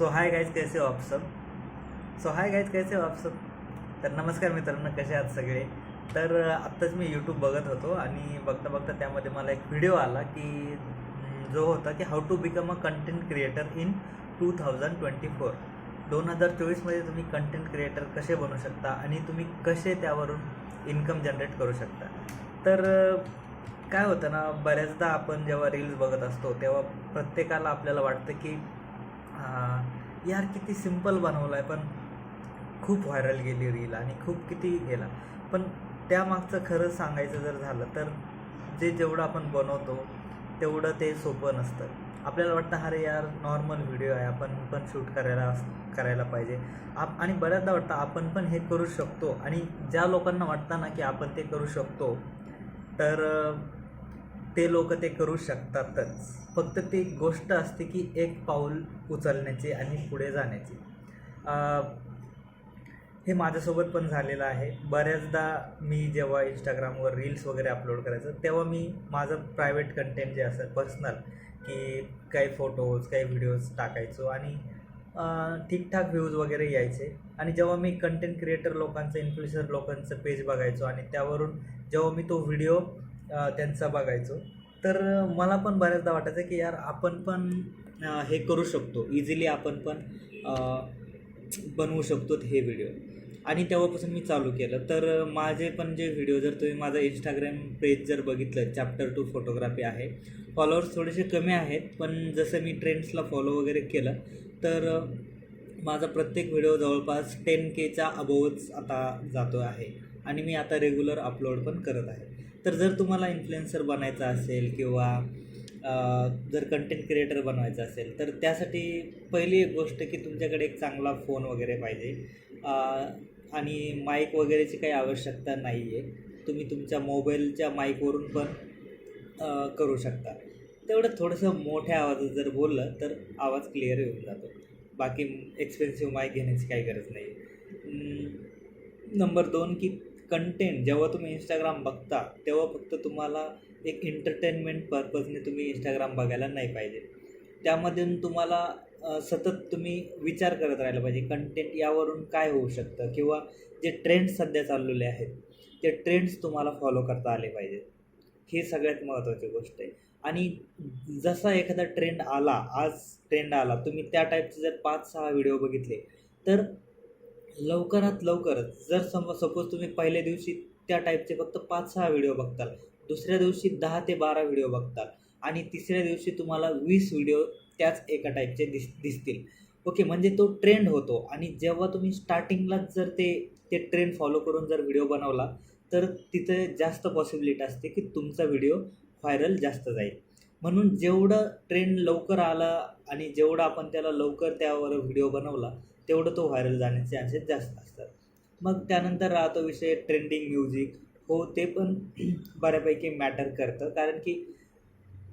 So hi guys कैसे हो आप सब? सो हाय गाईज कैसे हो आप सब? तर नमस्कार मित्रांनो कसे आहात सगळे? तर आत्ताच मी यूट्यूब बघत होतो आणि बघता बघता त्यामध्ये मला एक व्हिडिओ आला की जो होता की how to become a content creator in two thousand twenty four दोन हजार चोवीसमध्ये तुम्ही कंटेंट क्रिएटर कसे बनू शकता आणि तुम्ही कसे त्यावरून इन्कम जनरेट करू शकता? तर काय होतं ना बऱ्याचदा आपण जेव्हा रील्स बघत असतो तेव्हा प्रत्येकाला आपल्याला वाटतं की यार किती सिंपल बनवलं आहे पण खूप व्हायरल गेली रील आणि खूप किती गेला. पण त्यामागचं खरं सांगायचं जर झालं तर जे जेवढं आपण बनवतो तेवढं ते सोपं नसतं. आपल्याला वाटतं अरे यार नॉर्मल व्हिडिओ आहे आपण पण शूट करायला करायला पाहिजे. आप आणि बऱ्याचदा वाटतं आपण पण हे करू शकतो. आणि ज्या लोकांना वाटतं ना की आपण ते करू शकतो तर ते लोक ते करू शकतातच. फक्त ती गोष्ट असते की एक पाऊल उचलण्याची आणि पुढे जाण्याची. हे माझ्यासोबत पण झालेलं आहे. बऱ्याचदा मी जेव्हा इंस्टाग्रामवर रील्स वगैरे अपलोड करायचं तेव्हा मी माझं प्रायव्हेट कंटेंट जे असेल पर्सनल की काही फोटोज काही व्हिडिओज टाकायचो आणि ठीकठाक व्ह्यूज वगैरे यायचे. आणि जेव्हा मी कंटेंट क्रिएटर लोकांचं इन्फ्लुएन्सर लोकांचं पेज बघायचो आणि त्यावरून जेव्हा मी तो व्हिडिओ त्यांचा बघायचो. तर मला पण बऱ्याचदा वाटायचं की यार आपण पण हे करू शकतो. इझिली आपण पण बनवू शकतो हे व्हिडिओ आणि तेव्हापासून मी चालू केलं. तर माझे पण जे व्हिडिओ जर तुम्ही माझं इंस्टाग्राम पेज जर बघितलं चॅप्टर टू फोटोग्राफी आहे फॉलोअर्स थोडेसे कमी आहेत पण जसं मी ट्रेंड्सला फॉलो वगैरे केलं तर माझा प्रत्येक व्हिडिओ जवळपास टेन केचा अबोवच आता जातो आहे. आणि मी आता रेग्युलर अपलोड पण करत आहे. तर जर तुम्हाला इन्फ्लुएन्सर बनायचं असेल किंवा जर कंटेंट क्रिएटर बनवायचं असेल तर त्यासाठी पहिली एक गोष्ट की तुमच्याकडे एक चांगला फोन वगैरे पाहिजे. आणि माईक वगैरेची काही आवश्यकता नाही आहे तुम्ही तुमच्या मोबाईलच्या माईकवरून पण करू शकता. तेवढं थोडंसं मोठ्या आवाजात जर बोललं तर आवाज क्लिअर येऊन जातो. बाकी एक्सपेन्सिव्ह माईक घेण्याची काही गरज नाही नंबर दोन की कंटेंट जेव्हा तुम्ही इंस्टाग्राम बघता तेव्हा फक्त तुम्हाला एक एंटरटेनमेंट पर्पजने तुम्ही इंस्टाग्राम बघायला नाही पाहिजे. त्यामधून तुम्हाला सतत तुम्ही विचार करत राहिला पाहिजे कंटेंट यावरून काय होऊ शकतं? किंवा जे ट्रेंड्स सध्या चाललेले आहेत ते ट्रेंड्स तुम्हाला फॉलो करता आले पाहिजेत ही सगळ्यात महत्त्वाची गोष्ट आहे. आणि जसा एखादा ट्रेंड आला आज ट्रेंड आला तुम्ही त्या टाईपचे जर पाच सहा व्हिडिओ बघितले तर लवकरात लवकरच जर सम सपोज तुम्ही पहिल्या दिवशी त्या टाईपचे फक्त पाच सहा व्हिडिओ बघताल दुसऱ्या दिवशी दहा ते बारा व्हिडिओ बघताल आणि तिसऱ्या दिवशी तुम्हाला वीस व्हिडिओ त्याच एका टाईपचे दिस दिसतील. ओके म्हणजे तो ट्रेंड होतो आणि जेव्हा तुम्ही स्टार्टिंगलाच जर ते ते ट्रेंड फॉलो करून जर व्हिडिओ बनवला तर तिथे जास्त पॉसिबिलिटी असते की तुमचा व्हिडिओ व्हायरल जास्त जाईल. म्हणून जेवढं ट्रेंड लवकर आला आणि जेवढं आपण त्याला लवकर त्यावर व्हिडिओ बनवला तेवढं तो व्हायरल जाण्याचे चान्सेस जास्त असतात. मग त्यानंतर राहतो विषय ट्रेंडिंग म्युझिक हो ते पण बऱ्यापैकी मॅटर करतं. कारण की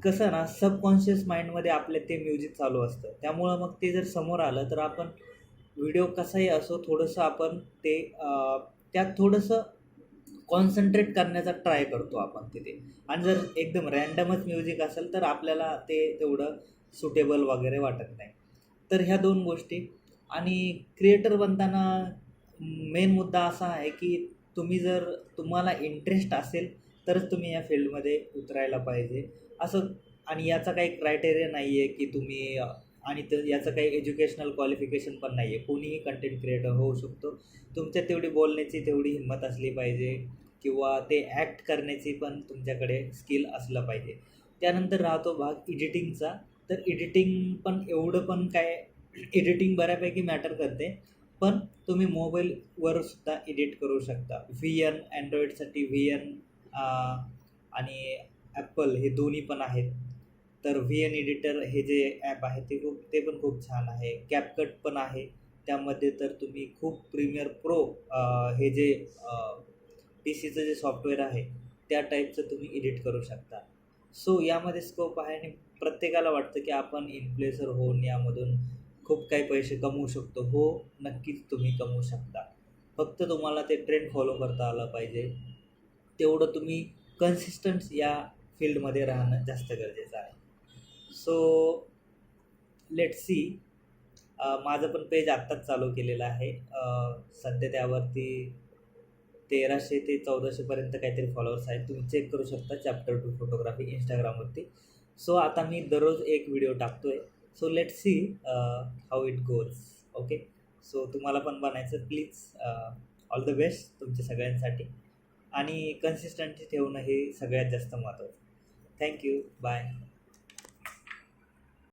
कसं ना सबकॉन्शियस माइंडमध्ये आपले ते म्युझिक चालू असतं. त्यामुळं मग ते जर समोर आलं तर आपण व्हिडिओ कसाही असो थोडंसं आपण ते त्यात थोडंसं कॉन्सन्ट्रेट करण्याचा ट्राय करतो आपण तिथे. आणि जर एकदम रॅन्डमच म्युझिक असेल तर आपल्याला ते तेवढं सुटेबल वगैरे वाटत नाही. तर ह्या दोन गोष्टी. आणि क्रिएटर बनताना मेन मुद्दा असा आहे की तुम्ही जर तुम्हाला इंटरेस्ट असेल तरच तुम्ही या फील्डमध्ये उतरायला पाहिजे. असं आणि याचा काही क्रायटेरिया नाही आहे की तुम्ही आणि त याचं काही एज्युकेशनल क्वालिफिकेशन पण नाही आहे कोणीही कंटेंट क्रिएटर होऊ शकतो. तुमच्या तेवढी बोलण्याची तेवढी हिंमत असली पाहिजे किंवा ते ॲक्ट करण्याची पण तुमच्याकडे स्किल असलं पाहिजे. त्यानंतर राहतो भाग एडिटिंगचा तर एडिटिंग पण एवढं पण काय एडिटिंग बऱ्यापैकी मॅटर करते. पण तुम्ही मोबाईलवर सुद्धा एडिट करू शकता. व्ही एन अँड्रॉईडसाठी व्ही एन आणि ॲपल हे दोन्ही पण आहेत. तर व्ही एन एडिटर हे जे ॲप आहे ते खूप ते पण खूप छान आहे. कॅपकट पण आहे. त्यामध्ये तर तुम्ही खूप प्रीमियर प्रो हे जे पी सीचं जे सॉफ्टवेअर आहे त्या टाईपचं तुम्ही एडिट करू शकता. सो यामध्ये स्कोप आहे आणि प्रत्येकाला वाटतं की आपण इन्फ्लुएन्सर होऊन यामधून खूप काही पैसे कमवू शकतो. हो नक्कीच तुम्ही कमवू शकता. फक्त तुम्हाला ते ट्रेंड फॉलो करता आलं पाहिजे. तेवढं तुम्ही कन्सिस्टंट या फील्डमध्ये राहणं जास्त गरजेचं आहे. सो लेट सी माझं पण पेज आत्ताच चालू केलेलं आहे. Uh, सध्या त्यावरती तेराशे ते चौदाशेपर्यंत काहीतरी फॉलोअर्स आहेत. तुम्ही चेक करू शकता चॅप्टर टू फोटोग्राफी इंस्टाग्रामवरती सो आता मी दररोज एक व्हिडिओ टाकतो आहे so let see how it goes okay so तुम्हाला पण बनायचं. प्लीज ऑल द बेस्ट तुमच्या सगळ्यांसाठी. आणि कन्सिस्टन्सी ठेवणं हे सगळ्यात जास्त महत्त्वाचं थँक्यू बाय